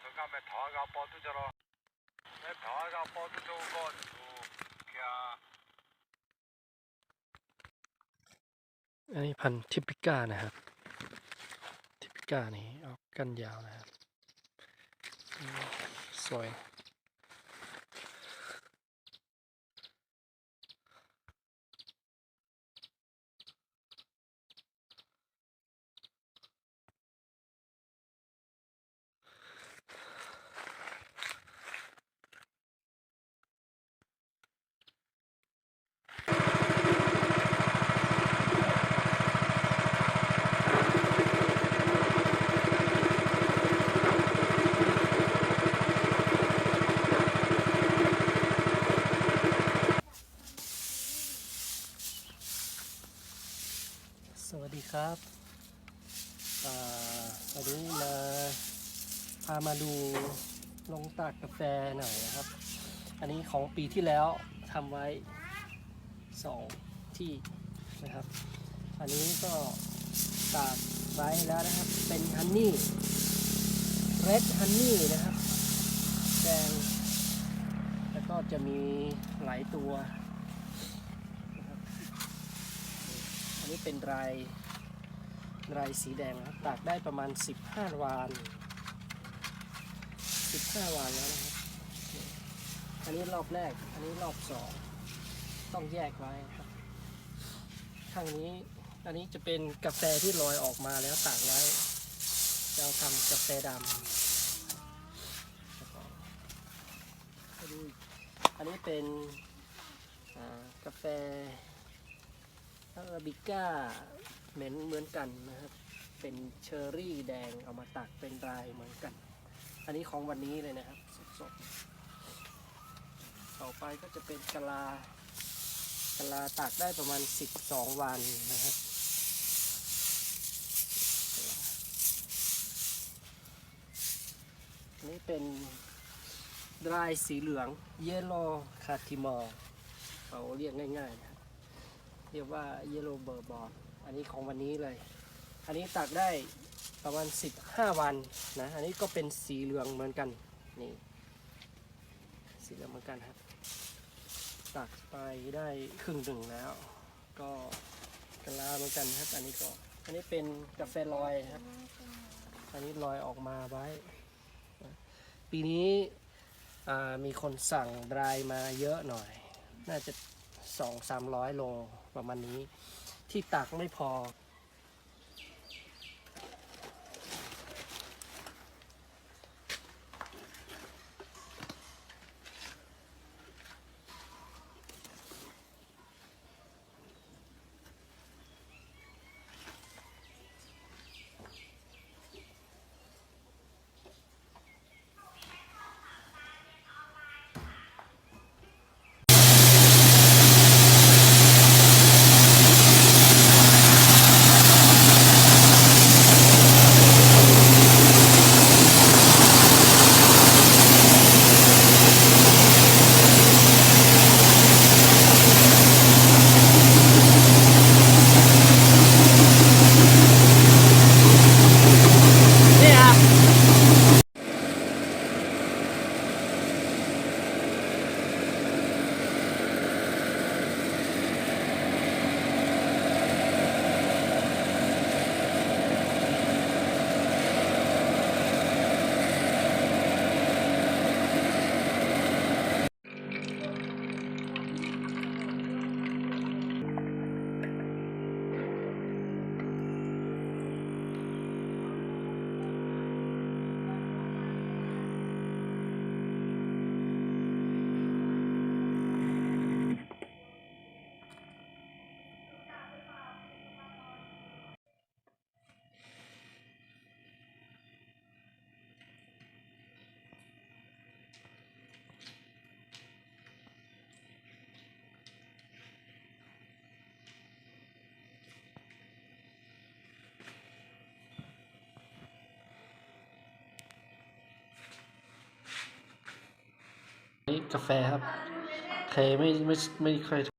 자, 저감에 다가 뻗으잖아. 내 다가 뻗은 좋은 건 그야. อันนี้พันธุ์ทิปิก้านะครับ ทิปิก้านี่ออกกันยาวนะครับอืมสวย สวัสดีครับอ่าวันนี้มาพามาดูลงตากกาแฟหน่อยนะครับ อันนี้ของปีที่แล้วทำไว้สองที่นะครับ อันนี้ก็ตากไว้แล้วนะครับ เป็นฮันนี่เรดฮันนี่นะครับแดงแล้วก็จะมีหลายตัวนะครับ อั นี้เป็นรายรายสีแดงนะครับตากได้ประมาณ 15วัน15วันแล้วนะครับอันนี้รอบแรก อันนี้รอบสอง ต้องแยกไว้ครับข้างนี้ อันนี้จะเป็นกาแฟที่ลอยออกมาแล้วตากไว้จะทำกาแฟดำอันนี้เป็นกาแฟ อาราบิก้าเหม็นเหมือนกันนะครับ เป็นเชอร์รี่แดงเอามาตักเป็นรายเหมือนกัน อันนี้ของวันนี้เลยนะครับสดๆต่อไปก็จะเป็นกะลากะลาตากได้ประมาณ 12 วันนะครับนนี้เป็นดรายสีเหลืองเยลโลคาทิมอร์เขาเรียกง่ายๆนะ เรียกว่าเยลโลเบอร์บออันนี้ของวันนี้เลย อันนี้ตักได้ประมาณ 15 วันนะ อันนี้ก็เป็นสีเหลืองเหมือนกัน นี่ สีเหลืองเหมือนกันครับตักไปได้ครึ่งหนึ่งแล้ว ก็กะลาเหมือนกันครับ อันนี้ก็ อันนี้เป็นกาแฟลอยครับ อันนี้ลอยออกมาไว้ ปีนี้มีคนสั่งดรายมาเยอะหน่อย น่าจะ สองสามร้อยโลประมาณนี้ ที่ตักไม่พอ นี่ครับ นี่ กาแฟครับ เทไม่ไม่ไม่ค่อย